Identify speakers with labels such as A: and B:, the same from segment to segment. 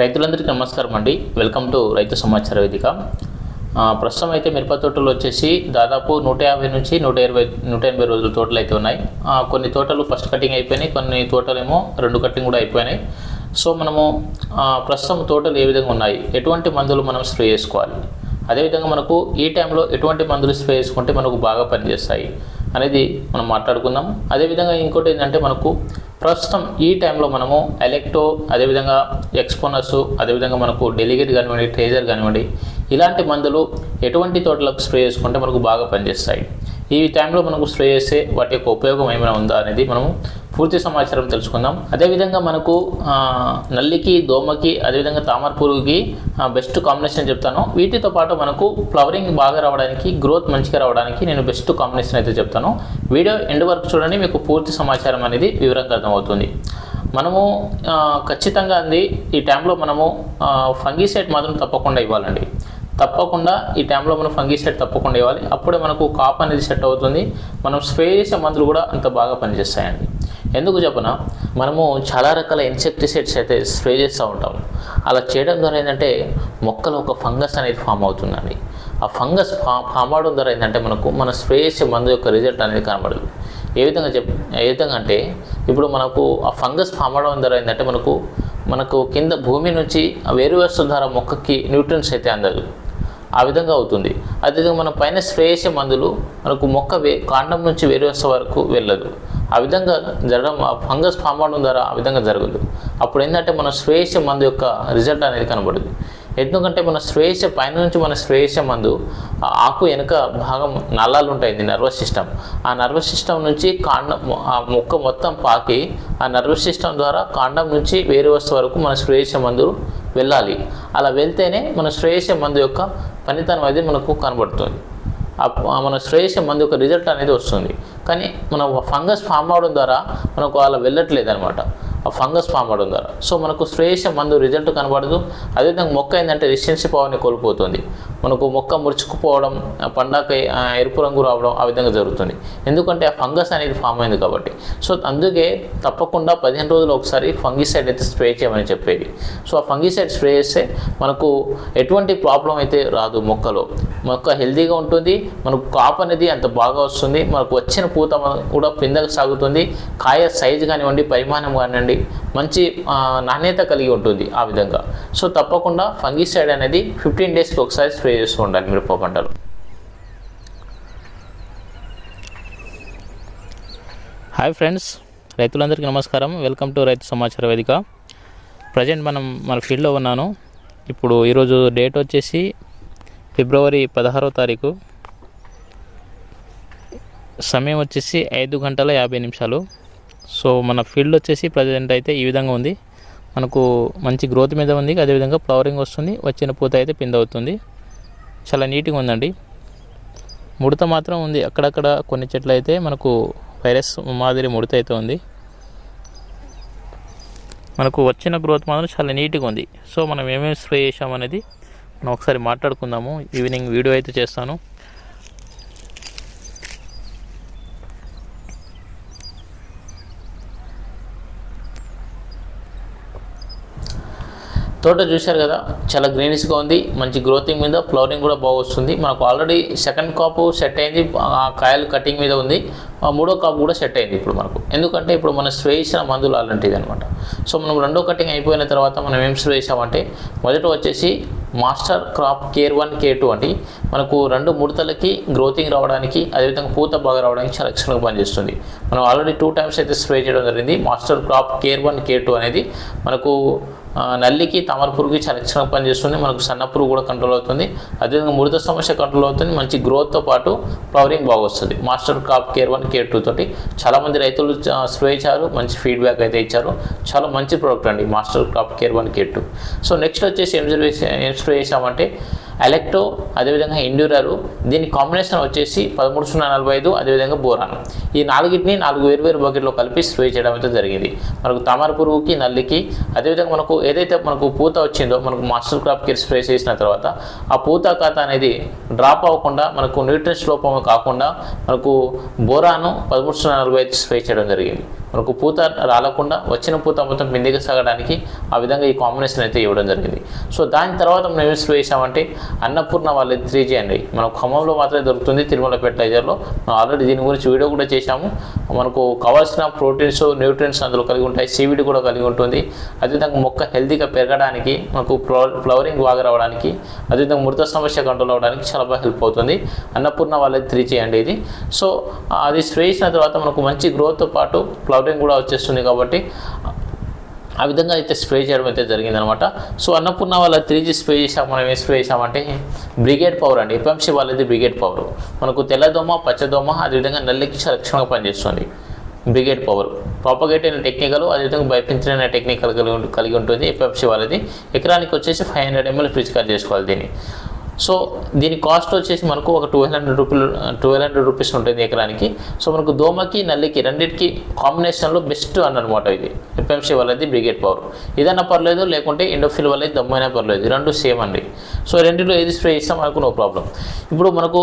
A: రైతులందరికీ నమస్కారం అండి. వెల్కమ్ టు రైతు సమాచార వేదిక. ప్రస్తుతం అయితే మిరప తోటలు వచ్చేసి దాదాపు నూట యాభై నుంచి నూట ఇరవై నూట ఎనభై రోజుల తోటలు అయితే ఉన్నాయి. కొన్ని తోటలు ఫస్ట్ కటింగ్ అయిపోయినాయి కొన్ని తోటలేమో రెండు కటింగ్ కూడా అయిపోయినాయి. సో మనము ప్రస్తుతం తోటలు ఏ విధంగా ఉన్నాయి? ఎటువంటి మందులు మనం స్ప్రే చేసుకోవాలి? అదేవిధంగా మనకు ఈ టైంలో ఎటువంటి మందులు స్ప్రే చేసుకుంటే మనకు బాగా పనిచేస్తాయి అనేది మనం మాట్లాడుకుందాం. అదేవిధంగా ఇంకోటి ఏంటంటే మనకు ప్రస్తుతం ఈ టైంలో మనము ఎలెక్టో అదేవిధంగా ఎక్స్పోనస్ అదేవిధంగా మనకు డెలిగేట్ కానివ్వండి ట్రేజర్ కానివ్వండి ఇలాంటి మందులు ఎటువంటి తోటలకు స్ప్రే చేసుకుంటే మనకు బాగా పనిచేస్తాయి. ఈ టైంలో మనకు స్ప్రే చేస్తే వాటి యొక్క ఉపయోగం ఏమైనా ఉందా అనేది మనము పూర్తి సమాచారం తెలుసుకుందాం. అదేవిధంగా మనకు నల్లికి దోమకి అదేవిధంగా తామర పురుగుకి బెస్ట్ కాంబినేషన్ చెప్తాను. వీటితో పాటు మనకు ఫ్లవరింగ్ బాగా రావడానికి గ్రోత్ మంచిగా రావడానికి నేను బెస్ట్ కాంబినేషన్ అయితే చెప్తాను. వీడియో ఎండ్ వరకు చూడండి మీకు పూర్తి సమాచారం అనేది వివరంగా అర్థమవుతుంది. మనము ఖచ్చితంగా అంది ఈ టైంలో మనము ఫంగీసైడ్ మాత్రం తప్పకుండా ఇవ్వాలండి. తప్పకుండా ఈ టైంలో మనం ఫంగీసైడ్ తప్పకుండా ఇవ్వాలి. అప్పుడే మనకు కాప్ అనేది సెట్ అవుతుంది. మనం స్ప్రే చేసే మందులు కూడా అంత బాగా పనిచేస్తాయండి. ఎందుకు చెప్పన? మనము చాలా రకాల ఇన్సెక్టిసైడ్స్ అయితే స్ప్రే చేస్తూ ఉంటాం అలా చేయడం ద్వారా ఏంటంటే మొక్కలో ఒక ఫంగస్ అనేది ఫామ్ అవుతుందండి. ఆ ఫంగస్ ఫా ఫామ్ అవడం ద్వారా ఏంటంటే మనకు మనం స్ప్రే చేసే మందు యొక్క రిజల్ట్ అనేది కనబడదు. ఏ విధంగా చెప్ ఏ విధంగా అంటే ఇప్పుడు మనకు ఆ ఫంగస్ ఫామ్ అవడం ద్వారా ఏంటంటే మనకు మనకు కింద భూమి నుంచి ఆ వేరు వస్తువు ద్వారా మొక్కకి న్యూట్రియన్స్ అయితే అందదు. ఆ విధంగా అవుతుంది. అదేవిధంగా మనం పైన స్ప్రే చేసే మందులు మనకు మొక్క వే కాండం నుంచి వేరు వస్తువు వరకు వెళ్ళదు. ఆ విధంగా జరగడం ఆ ఫంగస్ ఫామ్ అవడం ద్వారా ఆ విధంగా జరగదు. అప్పుడు ఏంటంటే మన స్ప్రే మందు యొక్క రిజల్ట్ అనేది కనబడదు ఎందుకంటే మన స్ప్రే పైన నుంచి మన స్ప్రే మందు ఆకు వెనుక భాగం నల్లాలు ఉంటాయి నర్వస్ సిస్టమ్. ఆ నర్వస్ సిస్టమ్ నుంచి కాండం ఆ మొక్క మొత్తం పాకి ఆ నర్వస్ సిస్టమ్ ద్వారా కాండం నుంచి వేరే వస్తువు వరకు మన స్ప్రే మందు వెళ్ళాలి. అలా వెళ్తేనే మన స్ప్రే మందు యొక్క పనితనం అనేది మనకు కనబడుతుంది. మన స్ప్రే మంది మందు రిజల్ట్ అనేది వస్తుంది. కానీ మనం ఫంగస్ ఫామ్ అవడం ద్వారా మనకు అలా వెళ్ళట్లేదు అనమాట ఆ ఫంగస్ ఫామ్ అవడం ద్వారా. సో మనకు స్ప్రే మందు రిజల్ట్ కనబడదు. అదేవిధంగా మొక్క ఏంటంటే రెసిస్టెన్సీ పవర్ని కోల్పోతుంది. మనకు మొక్క ముడుచుకుపోవడం ఆ పండాక ఎరుపు రంగు రావడం ఆ విధంగా జరుగుతుంది. ఎందుకంటే ఆ ఫంగస్ అనేది ఫామ్ అయింది కాబట్టి. సో అందుకే తప్పకుండా పదిహేను రోజులు ఒకసారి ఫంగిసైడ్ అయితే స్ప్రే చేయమని చెప్పేది. సో ఆ ఫంగిసైడ్ స్ప్రే చేస్తే మనకు ఎటువంటి ప్రాబ్లం అయితే రాదు మొక్కలో. మొక్క హెల్తీగా ఉంటుంది మనకు కాప్ అనేది అంత బాగా వస్తుంది మనకు వచ్చిన పూత కూడా పిందకు సాగుతుంది కాయ సైజు కానివ్వండి పరిమాణం కానివ్వండి మంచి నాణ్యత కలిగి ఉంటుంది ఆ విధంగా. సో తప్పకుండా ఫంగిసైడ్ అనేది ఫిఫ్టీన్ డేస్కి ఒకసారి స్ప్రే చేస్తూ ఉండాలి మిరప పంటలు. హాయ్ ఫ్రెండ్స్ రైతులందరికీ నమస్కారం. వెల్కమ్ టు రైతు సమాచార వేదిక ప్రజెంట్ మనం మన ఫీల్డ్లో ఉన్నాను. ఇప్పుడు ఈరోజు డేట్ వచ్చేసి ఫిబ్రవరి పదహారో తారీఖు. సమయం వచ్చేసి ఐదు గంటల యాభై నిమిషాలు. సో మన ఫీల్డ్ వచ్చేసి ప్రజెంట్ అయితే ఈ విధంగా ఉంది. మనకు మంచి గ్రోత్ మీద ఉంది. అదేవిధంగా ఫ్లవరింగ్ వస్తుంది. వచ్చిన పూత అయితే పింద అవుతుంది చాలా నీట్గా ఉందండి. ముడత మాత్రం ఉంది. అక్కడక్కడ కొన్ని చెట్లు అయితే మనకు వైరస్ మాదిరి ముడత అయితే ఉంది. మనకు వచ్చిన గ్రోత్ మాత్రం చాలా నీట్గా ఉంది. సో మనం ఏమేమి స్ప్రే చేసామనేది మనం ఒకసారి మాట్లాడుకుందాము. ఈవినింగ్ వీడియో అయితే చేస్తాను. తోట చూశారు కదా చాలా గ్రీనిష్గా ఉంది మంచి గ్రోతింగ్ మీద ఫ్లవరింగ్ కూడా బాగా వస్తుంది. మనకు ఆల్రెడీ సెకండ్ కాపు సెట్ అయింది ఆ కాయలు కటింగ్ మీద ఉంది ఆ మూడో కాపు కూడా సెట్ అయింది ఇప్పుడు మనకు. ఎందుకంటే ఇప్పుడు మనం స్ప్రే చేసిన మందులు అలాంటిది అనమాట సో మనం రెండో కటింగ్ అయిపోయిన తర్వాత మనం ఏం స్ప్రే చేసామంటే మొదట వచ్చేసి master crop care one care two అంటే మనకు రెండు ముడతలకి గ్రోతింగ్ రావడానికి అదేవిధంగా పూత బాగా రావడానికి చాలా ఎక్స్ట్రాగా పనిచేస్తుంది. మనం ఆల్రెడీ టూ టైమ్స్ అయితే స్ప్రే చేయడం జరిగింది. Master crop care one care two అనేది మనకు నల్లికి తామర పురుగుకి చాలా ఎక్సలెంట్ పనిచేస్తుంది మనకు సన్న పురుగు కూడా కంట్రోల్ అవుతుంది. అదేవిధంగా ముడత సమస్య కంట్రోల్ అవుతుంది. మంచి గ్రోత్తో పాటు ఫ్లవరింగ్ బాగా వస్తుంది. Master crop care one care two తోటి చాలామంది రైతులు స్ప్రే ఇచ్చారు మంచి ఫీడ్బ్యాక్ అయితే ఇచ్చారు. చాలా మంచి ప్రోడక్ట్ అండి. Master crop care one care two so next వచ్చేసి ఏం ఏం స్ప్రే చేసామంటే ఎలక్ట్రో అదేవిధంగా ఎండ్యూరారు దీని కాంబినేషన్ వచ్చేసి పదమూడు సున్నా నలభై ఐదు అదేవిధంగా బోరాన్. ఈ నాలుగింటిని నాలుగు వేరు వేరు బకెట్లో కలిపి స్ప్రే చేయడం అయితే జరిగింది. మనకు తామర పురుగుకి నల్లికి అదేవిధంగా మనకు ఏదైతే మనకు పూత వచ్చిందో మనకు మాస్టర్ క్రాప్ కేర్ స్ప్రే చేసిన తర్వాత ఆ పూత ఖాత అనేది డ్రాప్ అవ్వకుండా మనకు న్యూట్రిన్స్ లోపం కాకుండా మనకు బోరాను పదమూడు సున్నా నలభై ఐదు స్ప్రే చేయడం జరిగింది. మనకు పూత రాలకుండా వచ్చిన పూత మొత్తం మిందికి సాగడానికి ఆ విధంగా ఈ కాంబినేషన్ అయితే ఇవ్వడం జరిగింది. సో దాని తర్వాత మనం ఏం స్ప్రే చేసామంటే అన్నపూర్ణ వాళ్ళ త్రీ జీ అండి. మన ఖమ్మంలో మాత్రమే దొరుకుతుంది తిరుమల ఫెర్టిలైజర్లో మనం ఆల్రెడీ దీని గురించి వీడియో కూడా చేశాము. మనకు కావాల్సిన ప్రోటీన్స్ న్యూట్రియన్స్ అందులో కలిగి ఉంటాయి సీవిడి కూడా కలిగి ఉంటుంది. అదేవిధంగా మొక్క హెల్తీగా పెరగడానికి మనకు ఫ్లవరింగ్ బాగా రావడానికి అదేవిధంగా మృత సమస్య కంట్రోల్ అవ్వడానికి చాలా బాగా హెల్ప్ అవుతుంది. అన్నపూర్ణ వాళ్ళది త్రీ చేయండి ఇది. సో అది స్ప్రే చేసిన తర్వాత మనకు మంచి గ్రోత్తో పాటు ఫ్లవరింగ్ కూడా వచ్చేస్తుంది కాబట్టి ఆ విధంగా అయితే స్ప్రే చేయడం అయితే జరిగిందనమాట. సో అన్నపూర్ణ వాళ్ళ త్రీ జీ స్ప్రే చేసాం మనం ఏం స్ప్రే చేసామంటే బ్రిగేడ్ పవర్ అండి. ఎఫ్ఎంసీ వాళ్ళది బ్రిగేడ్ పవర్. మనకు తెల్లదోమ పచ్చదోమ అదేవిధంగా నల్లికి చాలా రక్షణగా పనిచేస్తుంది బ్రిగేడ్ పవర్. ప్రాపగేట్ అయిన టెక్నికల్ అదేవిధంగా బైపించిన టెక్నికల్ కలిగి కలిగి ఉంటుంది ఎఫ్ఎఫ్సి వాళ్ళది. ఎకరానికి వచ్చేసి ఫైవ్ హండ్రెడ్ ఎంఎల్ పిచికారి చేసుకోవాలి దీన్ని. సో దీని కాస్ట్ వచ్చేసి మనకు ఒక ట్వెల్వ్ హండ్రెడ్ రూపీలు ట్వెల్వ్ హండ్రెడ్ రూపీస్ ఉంటుంది ఎకరానికి. సో మనకు దోమకి నల్లికి రెండింటికి కాంబినేషన్లో బెస్ట్ అన్నమాట ఇది. ఎఫ్ఎంసీ వాళ్ళది బ్రిగేడ్ పవర్ ఇదన్నా పర్లేదు లేకుంటే ఇండోఫిల్ వాళ్ళది దమ్మైనా పర్లేదు. రెండు సేమ్ అండి. సో రెండింటిలో ఏది స్ప్రే ఇస్తాం మనకు నో ప్రాబ్లం ఇప్పుడు మనకు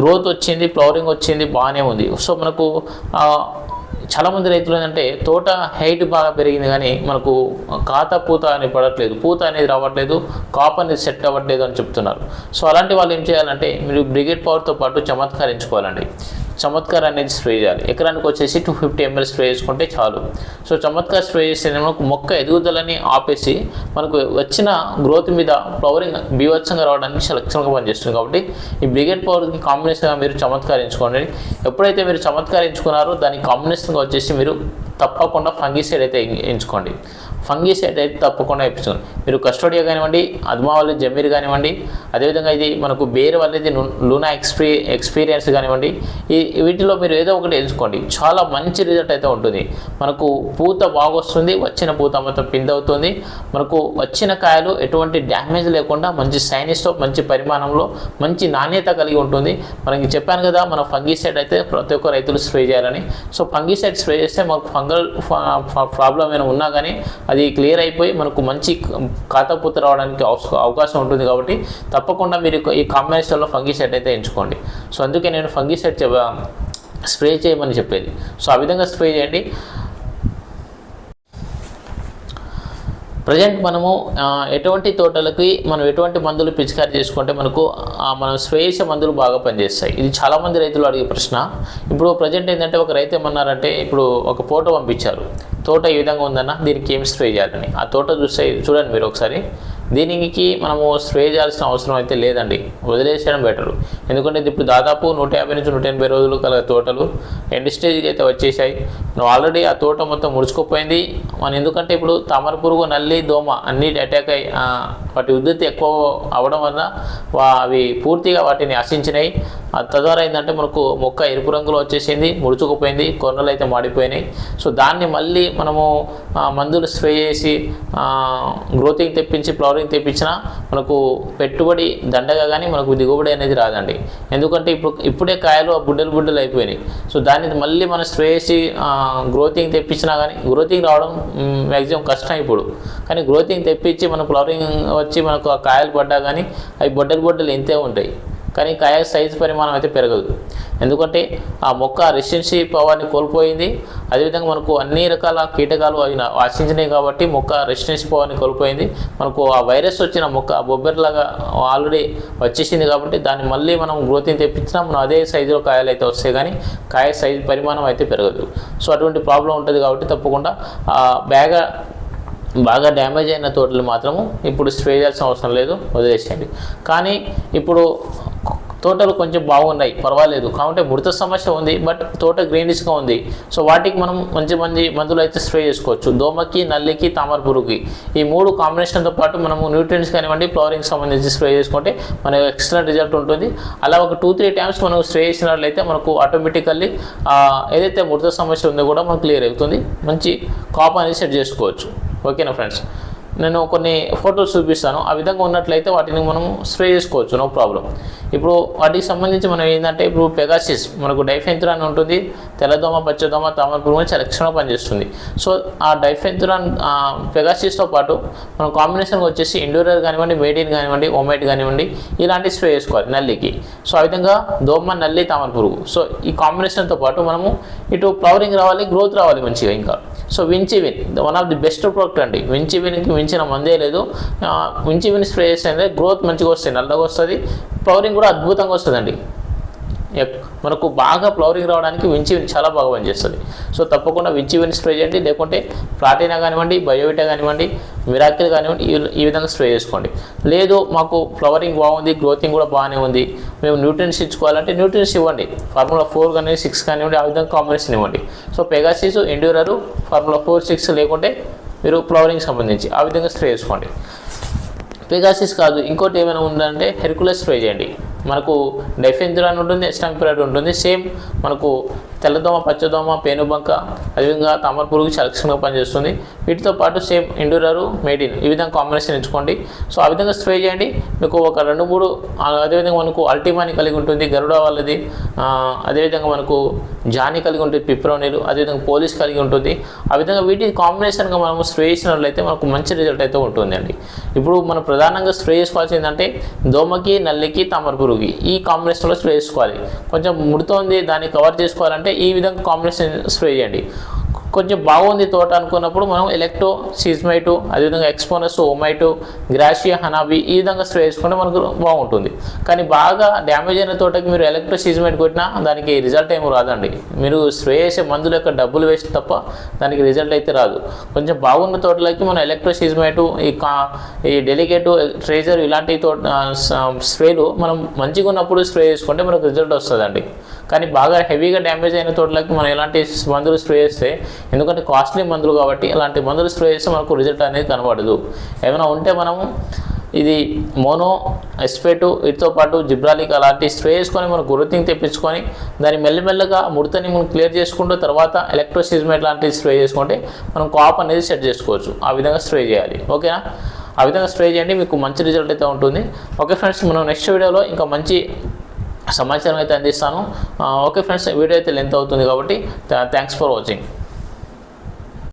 A: గ్రోత్ వచ్చింది ఫ్లవరింగ్ వచ్చింది బాగానే ఉంది. సో మనకు చాలామంది రైతులు ఏంటంటే తోట హైట్ బాగా పెరిగింది కానీ మనకు కాత పూత అనేది పడట్లేదు. పూత అనేది రావట్లేదు. కాప్ అనేది సెట్ అవ్వట్లేదు అని చెప్తున్నారు. సో అలాంటి వాళ్ళు ఏం చేయాలంటే మీరు బ్రిగేడ్ పవర్తో పాటు చమత్కార్ ఎంచుకోవాలండి చమత్కార్ అనేది స్ప్రే చేయాలి. ఎకరానికి వచ్చేసి టూ ఫిఫ్టీ ఎంఎల్ స్ప్రే చేసుకుంటే చాలు. సో చమత్కార్ స్ప్రే చేస్తే మనకు మొక్క ఎదుగుదలని ఆపేసి మనకు వచ్చిన గ్రోత్ మీద ఫ్లవరింగ్ బీవత్సంగా రావడానికి లక్షణంగా పనిచేస్తుంది కాబట్టి ఈ బ్రిగేడ్ పవర్కి కాంబినేషన్గా మీరు చమత్కారించుకోండి. ఎప్పుడైతే మీరు చమత్కారించుకున్నారో దానికి కాంబినేషన్ వచ్చేసి మీరు తప్పకుండా ఫంగిసైడ్ అయితే ఎంచుకోండి. ఫంగిసైడ్ అయితే తప్పకుండా ఎంచుకోండి మీరు కస్టోడియా కానివ్వండి అద్మా జమీర్ కానివ్వండి అదేవిధంగా ఇది మనకు బేర్ వాళ్ళది లూనా ఎక్స్పీ ఎక్స్పీరియన్స్ కానివ్వండి ఈ వీటిలో మీరు ఏదో ఒకటి ఎంచుకోండి చాలా మంచి రిజల్ట్ అయితే ఉంటుంది. మనకు పూత బాగొస్తుంది వచ్చిన పూత మొత్తం పిందవుతుంది మనకు వచ్చిన కాయలు ఎటువంటి డ్యామేజ్ లేకుండా మంచి సైనిస్తో మంచి పరిమాణంలో మంచి నాణ్యత కలిగి ఉంటుంది. మనకి చెప్పాను కదా మన ఫంగిసైడ్ అయితే ప్రతి ఒక్క రైతులు స్ప్రే చేయాలని. సో ఫంగిసైడ్ స్ప్రే చేస్తే మనకు ఫంగల్ ప్రాబ్లం ఏమైనా ఉన్నా కానీ అది క్లియర్ అయిపోయి మనకు మంచి కాతపూత రావడానికి అవకాశం ఉంటుంది కాబట్టి తప్పకుండా మీరు ఈ కాంబినేషన్లో ఫంగిసైడ్ అయితే ఎంచుకోండి. సో అందుకే నేను ఫంగిసైడ్ చెప్ స్ప్రే చేయమని చెప్పేది. సో ఆ విధంగా స్ప్రే చేయండి. ప్రజెంట్ మనము ఎటువంటి తోటలకి మనం ఎటువంటి మందులు పిచికారి చేసుకుంటే మనకు మనం స్వేచ్ఛ మందులు బాగా పనిచేస్తాయి. ఇది చాలామంది రైతులు అడిగే ప్రశ్న. ఇప్పుడు ప్రజెంట్ ఏంటంటే ఒక రైతు ఏమన్నారంటే ఇప్పుడు ఒక ఫోటో పంపించారు. తోట ఈ విధంగా ఉందన్న దీనికి ఏం స్ప్రే చేయాలని. ఆ తోట చూస్తే చూడండి మీరు ఒకసారి. దీనికి మనము స్ప్రే చేయాల్సిన అవసరం అయితే లేదండి. వదిలేసేయడం బెటరు. ఎందుకంటే ఇది ఇప్పుడు దాదాపు నూట యాభై నుంచి నూట ఎనభై రోజులు కల తోటలు ఎండ్ స్టేజ్కి అయితే వచ్చేసాయి. నువ్వు ఆల్రెడీ ఆ తోట మొత్తం ముడుచుకుపోయింది. మన ఎందుకంటే ఇప్పుడు తామర పురుగు నల్లి దోమ అన్ని అటాక్ అయ్యి వాటి ఉద్ధృతి ఎక్కువ అవడం వల్ల అవి పూర్తిగా వాటిని ఆశించినాయి తద్వారా ఏంటంటే మనకు మొక్క ఎరుపు రంగులో వచ్చేసింది ముడుచుకుపోయింది కొర్రలు అయితే మాడిపోయినాయి. సో దాన్ని మళ్ళీ మనము మందులు స్ప్రే చేసి గ్రోతింగ్ తెప్పించి ఫ్లవరింగ్ తెప్పించినా మనకు పెట్టుబడి దండగా కానీ మనకు దిగుబడి అనేది రాదండి. ఎందుకంటే ఇప్పుడు ఇప్పుడే కాయలు ఆ బుడ్డలు బుడ్డలు అయిపోయినాయి. సో దాన్ని మళ్ళీ మనం స్ప్రే చేసి గ్రోతింగ్ తెప్పించినా కానీ గ్రోతింగ్ రావడం మ్యాక్సిమం కష్టం ఇప్పుడు. కానీ గ్రోతింగ్ తెప్పించి మన ఫ్లవరింగ్ వచ్చి మనకు ఆ కాయలు పడ్డా కానీ అవి బొడ్డలు బొడ్డలు ఎంతే ఉంటాయి. కానీ కాయ సైజు పరిమాణం అయితే పెరగదు. ఎందుకంటే ఆ మొక్క రెసిస్టెన్సీ పవర్ని కోల్పోయింది. అదేవిధంగా మనకు అన్ని రకాల కీటకాలు అవి ఆశించినాయి కాబట్టి మొక్క రెసిస్టెన్సీ పవర్ని కోల్పోయింది. మనకు ఆ వైరస్ వచ్చిన మొక్క బొబ్బెర్లాగా ఆల్రెడీ వచ్చేసింది కాబట్టి దాన్ని మళ్ళీ మనం గ్రోతింగ్ తెప్పించినా మనం అదే సైజులో కాయలు అయితే వస్తాయి. కానీ కాయ సైజు పరిమాణం అయితే పెరగదు. సో అటువంటి ప్రాబ్లం ఉంటుంది కాబట్టి తప్పకుండా ఆ బ్యాగా బాగా డ్యామేజ్ అయిన తోటలు మాత్రము ఇప్పుడు స్ప్రే చేయాల్సిన అవసరం లేదు. వదిలేసేయండి. కానీ ఇప్పుడు తోటలు కొంచెం బాగున్నాయి పర్వాలేదు. కాబట్టి ముడత సమస్య ఉంది బట్ తోట గ్రీనిష్గా ఉంది. సో వాటికి మనం మంచి మంచి మందులు అయితే స్ప్రే చేసుకోవచ్చు. దోమకి నల్లికి తామర పురుగుకి. ఈ మూడు కాంబినేషన్తో పాటు మనము న్యూట్రియన్స్ కానివ్వండి ఫ్లవరింగ్ సంబంధించి స్ప్రే చేసుకుంటే మనకు ఎక్స్ట్రా రిజల్ట్ ఉంటుంది. అలా ఒక టూ త్రీ టైమ్స్ మనం స్ప్రే చేసినట్లయితే మనకు ఆటోమేటికల్లీ ఏదైతే ముడత సమస్య ఉందో కూడా మనకు క్లియర్ అవుతుంది. మంచి కాప్ అనేది సెట్ చేసుకోవచ్చు. ఓకేనా ఫ్రెండ్స్? నేను కొన్ని ఫోటోస్ చూపిస్తాను. ఆ విధంగా ఉన్నట్లయితే వాటిని మనం స్ప్రే చేసుకోవచ్చు. No problem. ఇప్పుడు వాటికి సంబంధించి మనం ఏంటంటే ఇప్పుడు పెగాసిస్ మనకు డైఫెంతురాన్ ఉంటుంది. తెల్లదోమ పచ్చదోమ తామర పురుగు చాలా రక్షణ పనిచేస్తుంది. సో ఆ డైఫెంతురాన్ పెగాసిస్తో పాటు మనం కాంబినేషన్ వచ్చేసి ఇండోరియర్ కానివ్వండి మేడిన్ కానివ్వండి ఓమైట్ కానివ్వండి ఇలాంటి స్ప్రే చేసుకోవాలి నల్లికి. సో ఆ విధంగా దోమ నల్లి తామర పురుగు. సో ఈ కాంబినేషన్తో పాటు మనము ఇటు ఫ్లవరింగ్ రావాలి గ్రోత్ రావాలి మంచిగా ఇంకా. So వించివిన్ one. Of the best product అండి. వించివిన్కి మించిన మందే లేదు. వించివిన్ స్ప్రే చేస్తే గ్రోత్ మంచిగా వస్తుంది నల్లగా వస్తుంది. ఫ్లవరింగ్ కూడా అద్భుతంగా వస్తుందండి. మనకు బాగా ఫ్లవరింగ్ రావడానికి వించి చాలా బాగా పనిచేస్తుంది. సో తప్పకుండా వించివిన్ స్ప్రే చేయండి. లేకుంటే ప్లాటినా కానివ్వండి బయోవిటా కానివ్వండి మిరాకిల్ కానివ్వండి ఈ- ఈ విధంగా స్ప్రే చేసుకోండి. లేదు మాకు ఫ్లవరింగ్ బాగుంది గ్రోతింగ్ కూడా బాగానే ఉంది. మేము న్యూట్రియన్స్ ఇచ్చుకోవాలంటే న్యూట్రియన్స్ ఇవ్వండి. ఫార్ములా ఫోర్ కానీ సిక్స్ కానివ్వండి ఆ విధంగా కాంబినేషన్ ఇవ్వండి. So Pegasus endure formula four six లేకుంటే మీరు ఫ్లవరింగ్ సంబంధించి ఆ విధంగా స్ప్రే చేసుకోండి. పెగాసిస్ కాదు ఇంకోటి ఏమైనా ఉందంటే హెర్కులస్ స్ప్రే చేయండి. మనకు డెఫెంజరాన్ ఉంటుంది ఎస్టాంపిరాడ్ ఉంటుంది సేమ్ మనకు తెల్లదోమ పచ్చదోమ పేనుబంక అదేవిధంగా తామర పురుగు చాలా పనిచేస్తుంది. వీటితో పాటు సేమ్ ఎండూరరు మేడిన్ ఈ విధంగా కాంబినేషన్ ఎంచుకోండి. సో ఆ విధంగా స్ప్రే చేయండి. మీకు ఒక రెండు మూడు అదేవిధంగా మనకు అల్టిమాని కలిగి ఉంటుంది గరుడ వాళ్ళది. అదేవిధంగా మనకు జాని కలిగి ఉంటుంది పిప్రోనీలు అదేవిధంగా పోలీస్ కలిగి ఉంటుంది. ఆ విధంగా వీటి కాంబినేషన్గా మనం స్ప్రే చేసినట్లయితే మనకు మంచి రిజల్ట్ అయితే ఉంటుందండి. ఇప్పుడు మనం ప్రధానంగా స్ప్రే చేసుకోవాల్సి ఏంటంటే దోమకి నల్లికి తామర పురుగుకి ఈ కాంబినేషన్లో స్ప్రే చేసుకోవాలి. కొంచెం ముడుతోంది దాన్ని కవర్ చేసుకోవాలంటే అంటే ఈ విధంగా కాంబినేషన్ స్ప్రే చేయండి. కొంచెం బాగుంది తోట అనుకున్నప్పుడు మనం ఎలక్ట్రో సీజ్మైటు అదేవిధంగా ఎక్స్పోనస్ ఓమైటు గ్రాషియా హనాబి ఈ విధంగా స్ప్రే చేసుకుంటే మనకు బాగుంటుంది. కానీ బాగా డ్యామేజ్ అయిన తోటకి మీరు ఎలక్ట్రో సీజ్మైట్ కొట్టినా దానికి రిజల్ట్ ఏమి రాదండి. మీరు స్ప్రే చేసే మందుల యొక్క డబ్బులు వేస్ట్ తప్ప దానికి రిజల్ట్ అయితే రాదు. కొంచెం బాగున్న తోటలకి మనం ఎలక్ట్రో సీజ్మైటు ఈ కా ఈ డెలికేటు ట్రేజర్ ఇలాంటి తోట స్ప్రేలు మనం మంచిగా ఉన్నప్పుడు స్ప్రే చేసుకుంటే మనకు రిజల్ట్ వస్తుందండి. కానీ బాగా హెవీగా డ్యామేజ్ అయిన తోటలకి మనం ఎలాంటి మందులు స్ప్రే చేస్తే ఎందుకంటే కాస్ట్లీ మందులు కాబట్టి అలాంటి మందులు స్ప్రే చేస్తే మనకు రిజల్ట్ అనేది కనబడదు. ఏమైనా ఉంటే మనము ఇది మోనో ఎస్పేటు వీటితో పాటు జిబ్రాలిక్ అలాంటి స్ప్రే చేసుకొని మనం గ్రోతింగ్ తెప్పించుకొని దాన్ని మెల్లమెల్లగా ముడతని మనం క్లియర్ చేసుకుంటూ తర్వాత ఎలక్ట్రోసిజ్మేట్ లాంటివి స్ప్రే చేసుకుంటే మనం కాప్ అనేది సెట్ చేసుకోవచ్చు. ఆ విధంగా స్ప్రే చేయాలి. ఓకేనా? ఆ విధంగా స్ప్రే చేయండి మీకు మంచి రిజల్ట్ అయితే ఉంటుంది. ఓకే ఫ్రెండ్స్ మనం నెక్స్ట్ వీడియోలో ఇంకా మంచి సమాచారం అయితే అందిస్తాను. ఓకే ఫ్రెండ్స్ వీడియో అయితే లెంత్ అవుతుంది కాబట్టి థ్యాంక్స్ ఫర్ వాచింగ్.